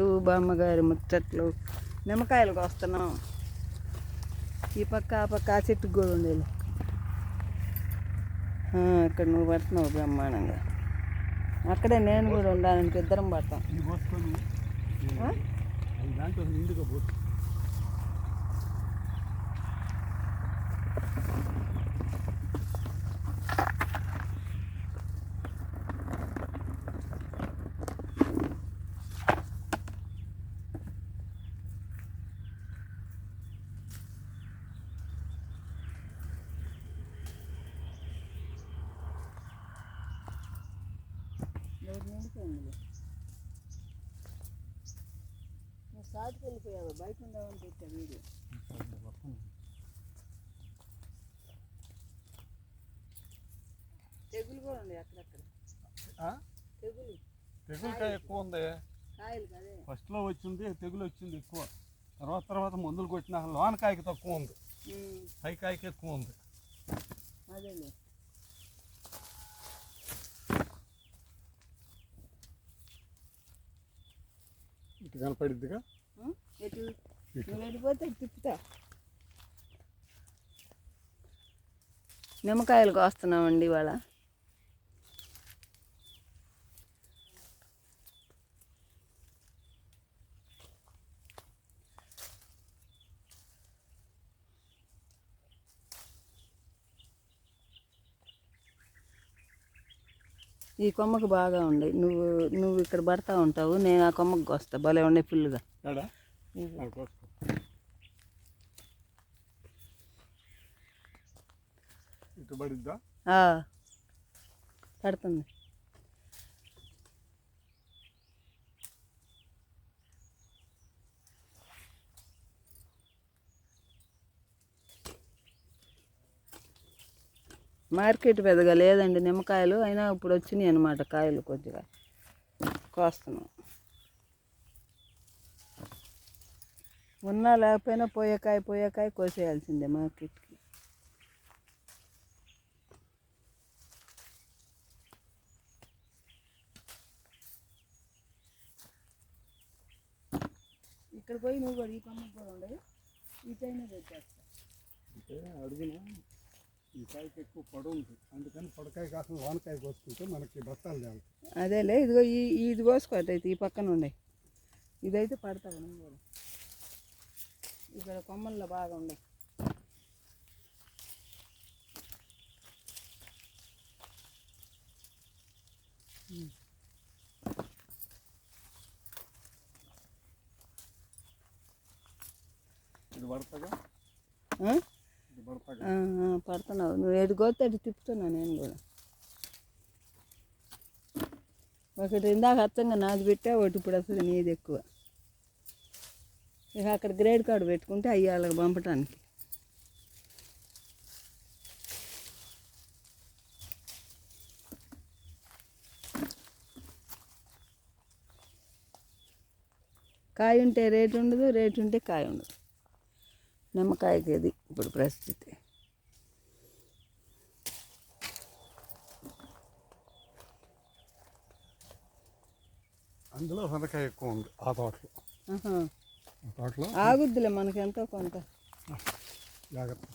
To బామ్మగారి ముచ్చట్లు నిమ్మకాయలకు వస్తున్నాం ఈ పక్క ఆ పక్క ఆ చెట్టుకు కూడా ఉండేది ఇక్కడ నువ్వు పడుతున్నావు బ్రహ్మాండంగా. అక్కడే నేను కూడా ఉండాలని ఇద్దరం పడతాం. పోసు నువ్వు సాటుకు వెళ్ళిపోయావు? బయట ఉండవని పెట్టా వీడియో. తెగులు కూడా ఉంది అక్కడక్కడ. తెగులు. తెగులుకాయ ఎక్కువ ఉంది. కాయలు కదే. ఫస్ట్లో వచ్చింది తెగులు వచ్చింది ఎక్కువ. తర్వాత తర్వాత మందులు కొట్టిన లోన కాయకి తక్కువ ఉంది. పై కాయకి ఎక్కువ ఉంది. అదేలే. ఇటు కనపడిద్దిగా? ఎటు? నువ్వు వెళ్ళిపోతే తిప్పుతా. నిమ్మకాయలు కోస్తున్నామండి ఇవాళ. ఈ కొమ్మకు బాగా ఉండే నువ్వు నువ్వు ఇక్కడ పడతా ఉంటావు నేను ఆ కొమ్మకు వస్తా భలే ఉండే ఫుల్గా పడుతుంది. మార్కెట్ పెద్దగా లేదండి నిమ్మకాయలు అయినా ఇప్పుడు వచ్చినాయి అనమాట కాయలు కొద్దిగా. కోస్తున్నాం. ఉన్నా లేకపోయినా పోయేకాయ పోయేకాయ కోసేయాల్సిందే మార్కెట్కి. ఇక్కడ పోయి నువ్వు అడిగి ఈ కూడా ఉండదు ఈ పెట్టేస్తా. అడిగినా ఈ కాయకి ఎక్కువ పొడవు ఉంది అందుకని పొడకాయ కాకుండా వానకాయ కోసుకుంటే మనకి బస్తాలు తేవాలి అదేలే ఇదిగో ఈ ఇది కోసుకోవద్దు అయితే ఈ పక్కన ఉండే. ఇదైతే పడతావు నువ్వు కూడా. ఇక్కడ కొమ్మల్లో బాగా ఉండే. ఇది పడతాగా పడుతున్నావు. నువ్వు ఏడు కోస్తే అటు తిప్పుతున్నా నేను కూడా. ఒకటి ఇందాక అచ్చంగా నాది పెట్టా ఒకటి ఇప్పుడు అసలు నీది ఎక్కువ. ఇక అక్కడ గ్రేడ్ కార్డు పెట్టుకుంటే అవి వాళ్ళకి పంపటానికి. కాయ ఉంటే రేటు ఉండదు రేటు ఉంటే కాయ ఉండదు. నిమ్మకాయకి ఇది ఇప్పుడు పరిస్థితి అందులో వందకాయ ఎక్కువ ఉంది ఆ తోటలో. తోటలో? ఆగుద్దిలే మనకి ఎంతో కొంత. జాగ్రత్త.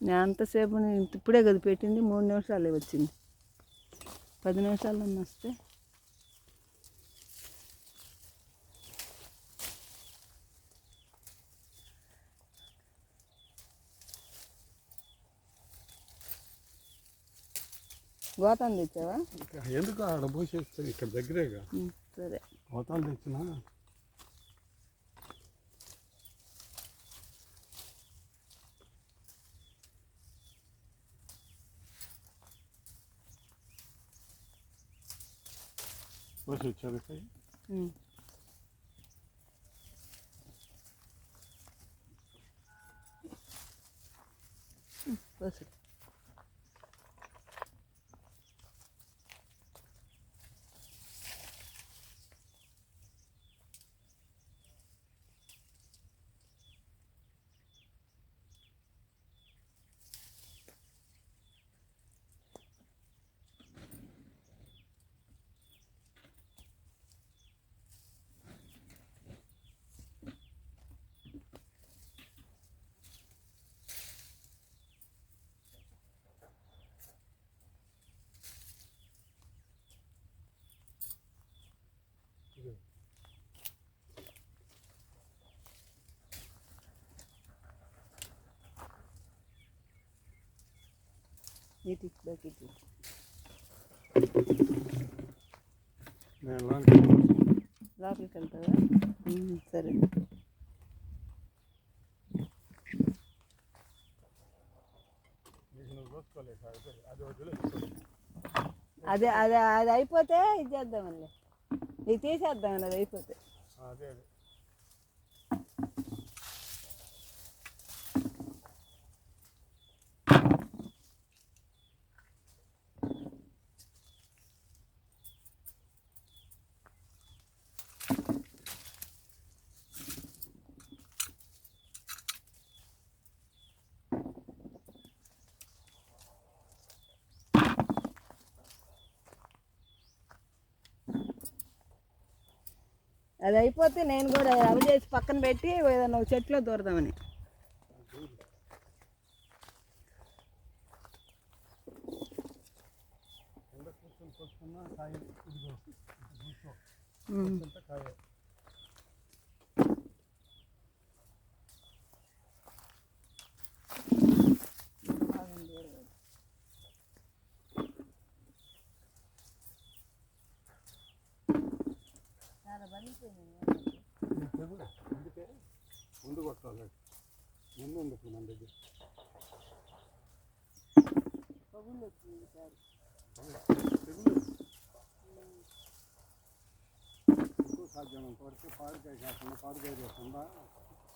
నేను అంతసేపు నేను ఇప్పుడే కదా పెట్టింది మూడు నిమిషాలే వచ్చింది. పది నిమిషాల్లో వస్తే గోతం తెచ్చావా? ఇంకా ఎందుకు ఆడ పోసేస్తే ఇక్కడ దగ్గరేగా? సరే. అవతాలు తెచ్చినా? పోసి వచ్చారు పోసి. ఇటు బకెట్ నేను లోనికి లోపలికి వెళ్తావా సరే అది అది అదే అయిపోతే ఇది చేద్దామని ఇది తీసేద్దామని అది అయిపోతే అదే అదే అది అయిపోతే నేను కూడా అవి చేసి పక్కన పెట్టి ఏదైనా చెట్లో దూరదామని కూర్చొని కూర్చున్నా కాయ ఇదిగో కూర్చో ఉమ్. కూర్చుంటే కాయ ఈ తెగులు అందుకే ముందు కొట్టాలి ముందు ఉంది ఇప్పుడు మన దగ్గర తెగులు ఎక్కువ సాధ్యమైనంత వరకు పాడుకాయ కాకుండా పాడుకాయ కాకుండా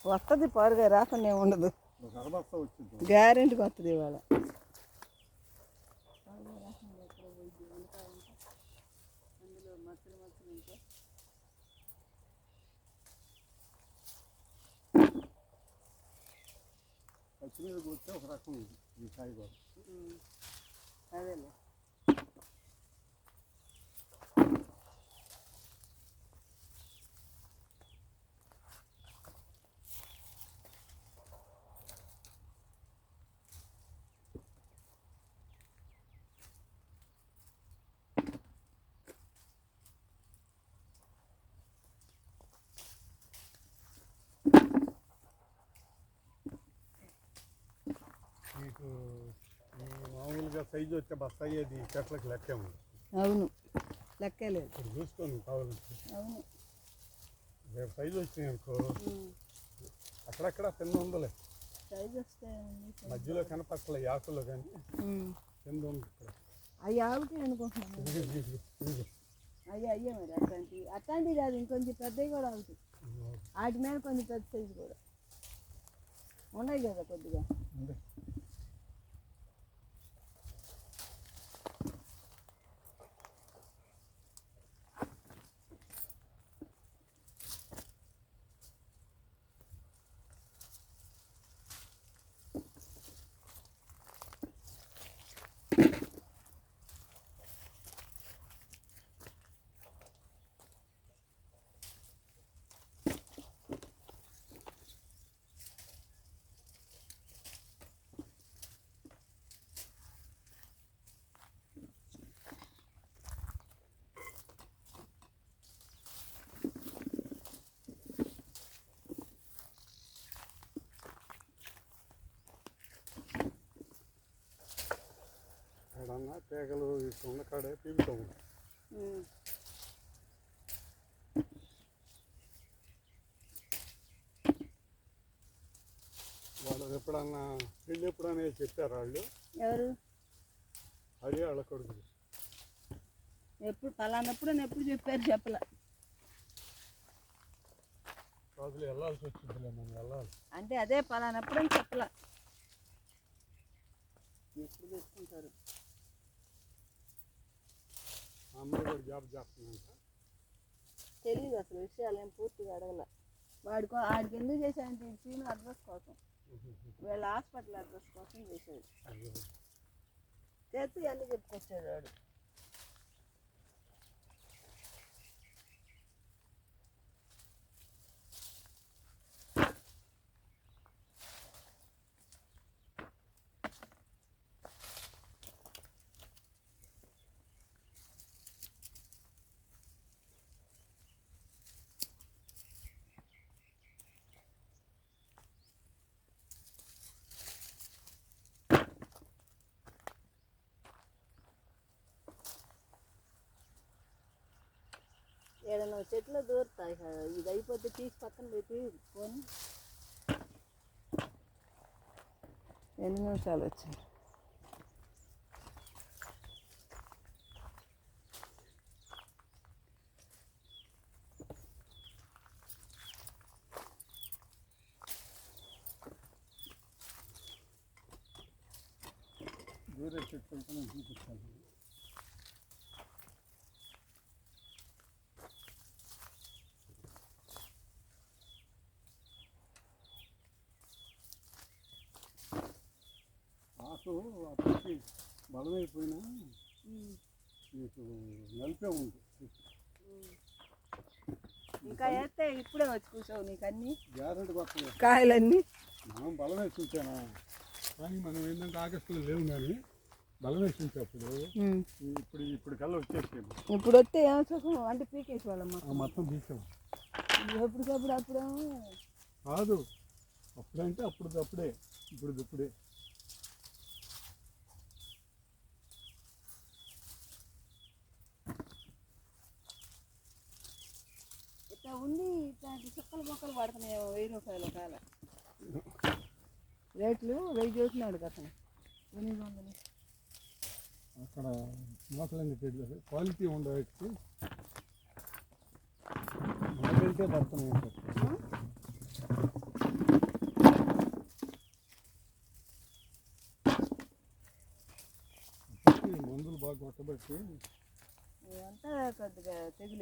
వస్తుంది పారుగా రాకుండా ఏమి ఉండదు. గ్యారెంటీకి వస్తుంది ఇవాళ. పచ్చి మీద కూర్చో ఒక రకం ఇది ఈ కాయ కూడా అదేలే మీకు ఈ మామూలుగా సైజు వచ్చే బస్తా అయ్యేది చెట్లకు లెక్కే ఉంది. అవును. లెక్కే లేదు. ఇప్పుడు చూసుకోండి కావాలంటే అవును. రేపు సైజు వచ్చినాయి అనుకో. అక్కడక్కడ కింద ఉందలే. సైజ్ వస్తే మధ్యలో కనపక్కల ఆకుల్లో కానీ. కింద ఉంది ఇక్కడ. అవి ఆవుతాయి అనుకుంటున్నాను. అయ్యే అయ్యే మరి అట్లాంటివి అట్లాంటివి కాదు ఇంకొంచెం పెద్దవి కూడా అవుతాయి. వాటి మీద కొంచెం పెద్ద సైజు కూడా. ఉన్నాయి కదా కొద్దిగా. ఉంది. ఎక్కడన్నా తీగలు ఉన్న కాడే పీపుతాం వాళ్ళు ఎప్పుడన్నా పెళ్ళి ఎప్పుడనే చెప్పారు వాళ్ళు? ఎవరు? అదే వాళ్ళ కొడుకులు ఎప్పుడు పలానప్పుడు నేను ఎప్పుడు చెప్పారు చెప్పలే. రోజులు వెళ్ళాల్సి వచ్చిందిలే మనం వెళ్ళాలి. అంటే అదే పలానప్పుడు అని చెప్పలే. ఎప్పుడు పెట్టుకుంటారు అమ్మాయి కూడా జాబ్ చేస్తుందంట. తెలియదు అసలు విషయాలు ఏం పూర్తిగా అడగల. వాడికో ఆడికి ఎందుకు చేశాడంటే ఈ సీన్ అడ్రస్ కోసం. వీళ్ళ హాస్పిటల్ అడ్రస్ కోసం చేశాడు. చేస్తే అన్నీ చెప్పుకొచ్చాడు వాడు? ఏడన్నా చెట్లు దూరుతాయి కదా ఇది అయిపోతే తీసి పక్కన పెట్టి పోని. ఎన్ని నిమిషాలు వచ్చాయి? వేరే చెట్లు కూడా చూపిస్తాను. ఆకు అప్పటికి బలమైపోయినా మీకు నలిపే ఉంది. ఇంకా వేస్తే ఇప్పుడే వచ్చి కూర్చోవు నీకు అన్నీ గ్యారెంటీ కొత్తగా కాయలన్నీ. మనం బలం వేసి ఉంచానా కానీ మనం ఏంటంటే ఆగస్టులో లేవు కానీ బలం వేసి ఉంటే అప్పుడు ఇప్పుడు ఇప్పుడు కల్లా వచ్చేసాము ఇప్పుడు వస్తే ఏమో సుఖం? అంటే పీకేసి వాళ్ళమ్మ ఆ మొత్తం బీచం ఎప్పటికప్పుడు అప్పుడేమో కాదు అప్పుడంటే అప్పుడు అప్పుడే ఇప్పుడు ఇప్పుడే ఇట్లా ఉండి ఇట్లాంటి చుక్కలు మొక్కలు పడుతున్నాయి వెయ్యి రూపాయల కాల రేట్లు వెయ్యి చూసినాడు అతను. ఎనిమిది వందలు. అక్కడ మోసలంగా పెట్టారు క్వాలిటీ ఉండవచ్చు మనకైతే పడుతున్నాయి మందులు బాగా కొట్టబట్టి ఇదంతా కొద్దిగా తెగులు.